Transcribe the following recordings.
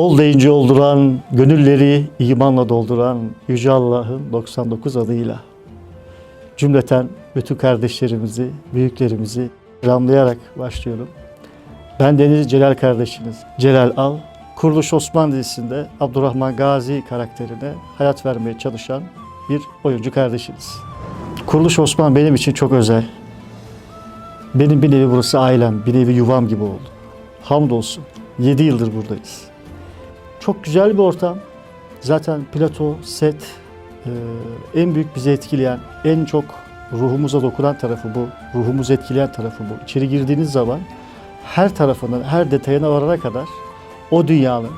Ol deyince olduran, gönülleri imanla dolduran Yüce Allah'ın 99 adıyla cümleten bütün kardeşlerimizi, büyüklerimizi ramlayarak başlıyorum. Ben Deniz Celal kardeşiniz. Celal Al, Kuruluş Osman dizisinde Abdurrahman Gazi karakterine hayat vermeye çalışan bir oyuncu kardeşiniz. Kuruluş Osman benim için çok özel. Benim bir nevi burası ailem, bir nevi yuvam gibi oldu. Hamdolsun. 7 yıldır buradayız. Çok güzel bir ortam. Zaten plato, set e, en büyük bizi etkileyen, en çok ruhumuza dokunan tarafı bu. Ruhumuzu etkileyen tarafı bu. İçeri girdiğiniz zaman her tarafından, her detayına varana kadar o dünyanın,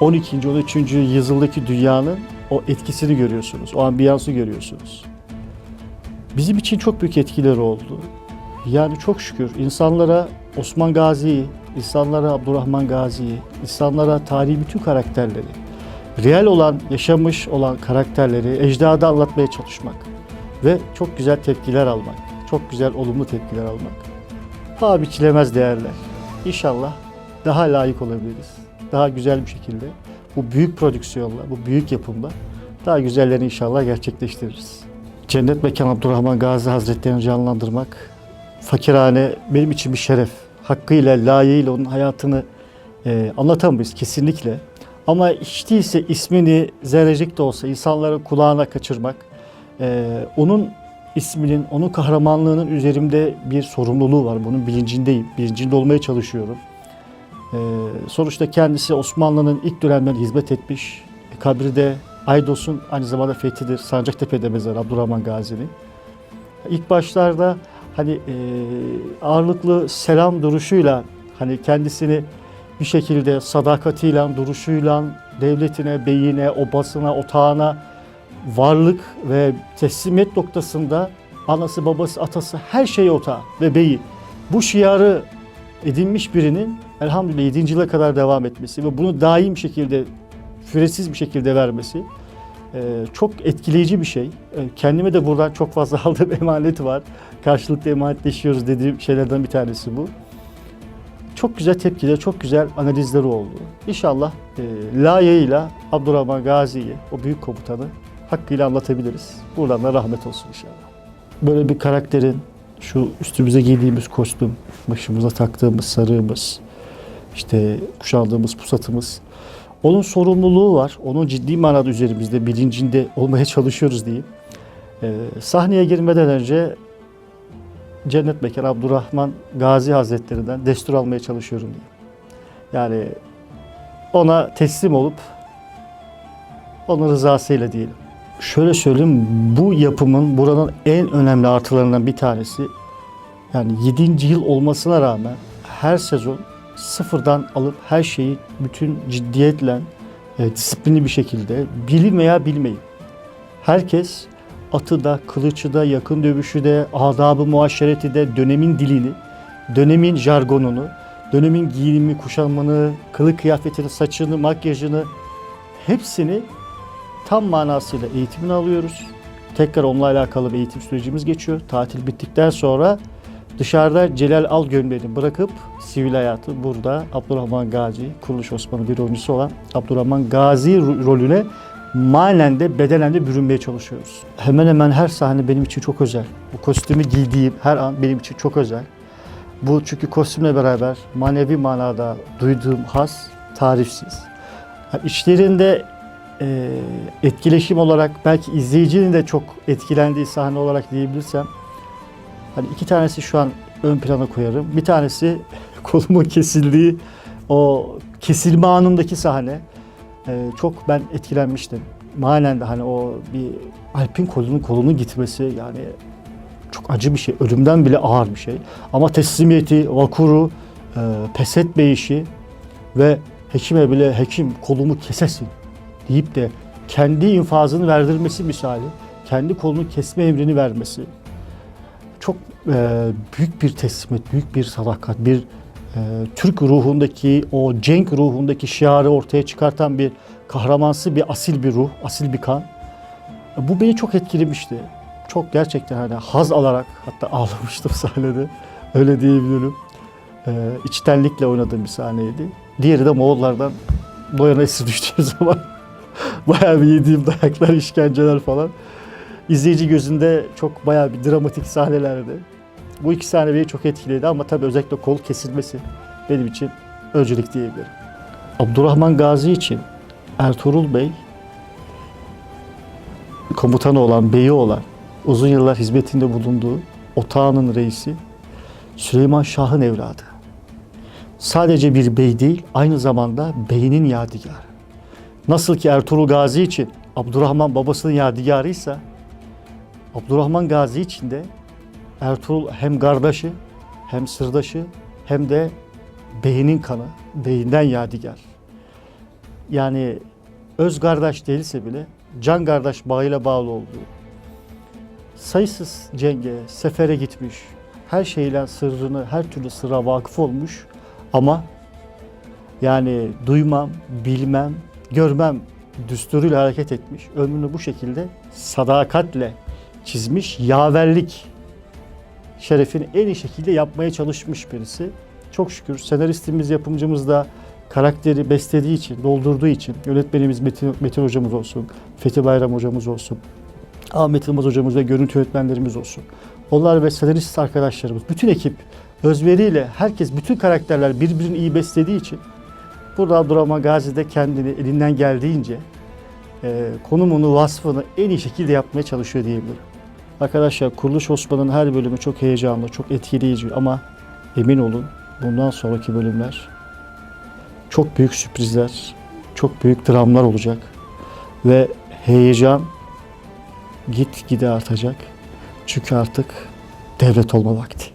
12. 13. yüzyıldaki dünyanın o etkisini görüyorsunuz. O ambiyansı görüyorsunuz. Bizim için çok büyük etkileri oldu. Yani çok şükür insanlara Osman Gazi'yi, insanlara Abdurrahman Gazi'yi, insanlara tarihi bütün karakterleri, real olan, yaşamış olan karakterleri ecdadı anlatmaya çalışmak ve çok güzel tepkiler almak, çok güzel olumlu tepkiler almak. Paha biçilemez değerler. İnşallah daha layık olabiliriz. Daha güzel bir şekilde bu büyük prodüksiyonla, bu büyük yapımla daha güzellerini inşallah gerçekleştiririz. Cennet Mekan Abdurrahman Gazi Hazretleri'ni canlandırmak fakirhane benim için bir şeref. Hakkıyla, layığıyla onun hayatını e, anlatamayız kesinlikle. Ama hiç değilse ismini zerrecik de olsa insanların kulağına kaçırmak, e, onun isminin, onun kahramanlığının üzerimde bir sorumluluğu var. Bunun bilincindeyim, bilincinde olmaya çalışıyorum. E, sonuçta kendisi Osmanlı'nın ilk dönemlerinde hizmet etmiş. E, kabri de Aydos'un aynı zamanda fethidir. Sancaktepe'de mezar Abdurrahman Gazi'nin. İlk başlarda hani e, ağırlıklı selam duruşuyla hani kendisini bir şekilde sadakatiyle, duruşuyla devletine, beyine, obasına, otağına varlık ve teslimiyet noktasında anası, babası, atası her şeyi otağı ve beyi. Bu şiarı edinmiş birinin elhamdülillah 7. yıla kadar devam etmesi ve bunu daim şekilde, süresiz bir şekilde vermesi çok etkileyici bir şey. E, Kendime de buradan çok fazla aldığım emanet var. Karşılıklı emanetleşiyoruz dediğim şeylerden bir tanesi bu. Çok güzel tepkiler, çok güzel analizleri oldu. İnşallah e, layığıyla Abdurrahman Gazi'yi, o büyük komutanı hakkıyla anlatabiliriz. Buradan da rahmet olsun inşallah. Böyle bir karakterin şu üstümüze giydiğimiz kostüm, başımıza taktığımız sarığımız, işte kuşandığımız pusatımız, onun sorumluluğu var. Onun ciddi manada üzerimizde, bilincinde olmaya çalışıyoruz diyeyim. Ee, sahneye girmeden önce Cennet Mekan Abdurrahman Gazi Hazretleri'nden destur almaya çalışıyorum diyeyim. Yani ona teslim olup onun rızasıyla diyelim. Şöyle söyleyeyim, bu yapımın buranın en önemli artılarından bir tanesi yani 7. yıl olmasına rağmen her sezon sıfırdan alıp her şeyi bütün ciddiyetle, e, disiplinli bir şekilde bilin veya bilmeyin. Herkes atı da, kılıcı da, yakın dövüşü de, adabı muaşereti de, dönemin dilini, dönemin jargonunu, dönemin giyimi, kuşanmanı, kılık kıyafetini, saçını, makyajını hepsini tam manasıyla eğitimini alıyoruz. Tekrar onunla alakalı bir eğitim sürecimiz geçiyor. Tatil bittikten sonra dışarıda Celal Al gömleğini bırakıp sivil hayatı burada Abdurrahman Gazi, Kuruluş Osmanlı bir oyuncusu olan Abdurrahman Gazi ro- rolüne manen de bedenen de bürünmeye çalışıyoruz. Hemen hemen her sahne benim için çok özel. Bu kostümü giydiğim her an benim için çok özel. Bu çünkü kostümle beraber manevi manada duyduğum haz tarifsiz. Yani içlerinde e, etkileşim olarak belki izleyicinin de çok etkilendiği sahne olarak diyebilirsem hani iki tanesi şu an ön plana koyarım. Bir tanesi kolumun kesildiği o kesilme anındaki sahne. E, çok ben etkilenmiştim. Manen de hani o bir Alp'in kolunun kolunun gitmesi yani çok acı bir şey. Ölümden bile ağır bir şey. Ama teslimiyeti, vakuru, e, pes etme işi ve hekime bile hekim kolumu kesesin deyip de kendi infazını verdirmesi misali, kendi kolunu kesme emrini vermesi çok e, büyük bir teslimiyet, büyük bir sadakat, bir e, Türk ruhundaki o cenk ruhundaki şiarı ortaya çıkartan bir kahramansı bir asil bir ruh, asil bir kan. Bu beni çok etkilemişti. Çok gerçekten hani haz alarak hatta ağlamıştım sahnede. Öyle diyebilirim. E, içtenlikle oynadığım bir sahneydi. Diğeri de Moğollardan Boyana esir düştüğü zaman bayağı bir yediğim dayaklar, işkenceler falan. İzleyici gözünde çok bayağı bir dramatik sahnelerdi. Bu iki sahne beni çok etkiledi ama tabii özellikle kol kesilmesi benim için öncelik diyebilirim. Abdurrahman Gazi için Ertuğrul Bey komutanı olan, beyi olan, uzun yıllar hizmetinde bulunduğu otağının reisi Süleyman Şah'ın evladı. Sadece bir bey değil, aynı zamanda beyinin yadigarı. Nasıl ki Ertuğrul Gazi için Abdurrahman babasının yadigarıysa, Abdurrahman Gazi için de Ertuğrul hem kardeşi, hem sırdaşı, hem de beyinin kanı, beyinden yadigar. Yani öz kardeş değilse bile can kardeş bağıyla bağlı olduğu, sayısız cenge, sefere gitmiş, her şeyle sırrını, her türlü sırra vakıf olmuş ama yani duymam, bilmem, görmem düsturuyla hareket etmiş. Ömrünü bu şekilde sadakatle çizmiş, yaverlik şerefini en iyi şekilde yapmaya çalışmış birisi. Çok şükür senaristimiz, yapımcımız da karakteri beslediği için, doldurduğu için yönetmenimiz Metin, Metin hocamız olsun, Fethi Bayram hocamız olsun, Ahmet Yılmaz hocamız ve görüntü yönetmenlerimiz olsun. Onlar ve senarist arkadaşlarımız, bütün ekip özveriyle herkes, bütün karakterler birbirini iyi beslediği için burada Abdurrahman Gazi de kendini elinden geldiğince e, konumunu, vasfını en iyi şekilde yapmaya çalışıyor diyebilirim. Arkadaşlar Kuruluş Osman'ın her bölümü çok heyecanlı, çok etkileyici ama emin olun bundan sonraki bölümler çok büyük sürprizler, çok büyük dramlar olacak ve heyecan git gide artacak. Çünkü artık devlet olma vakti.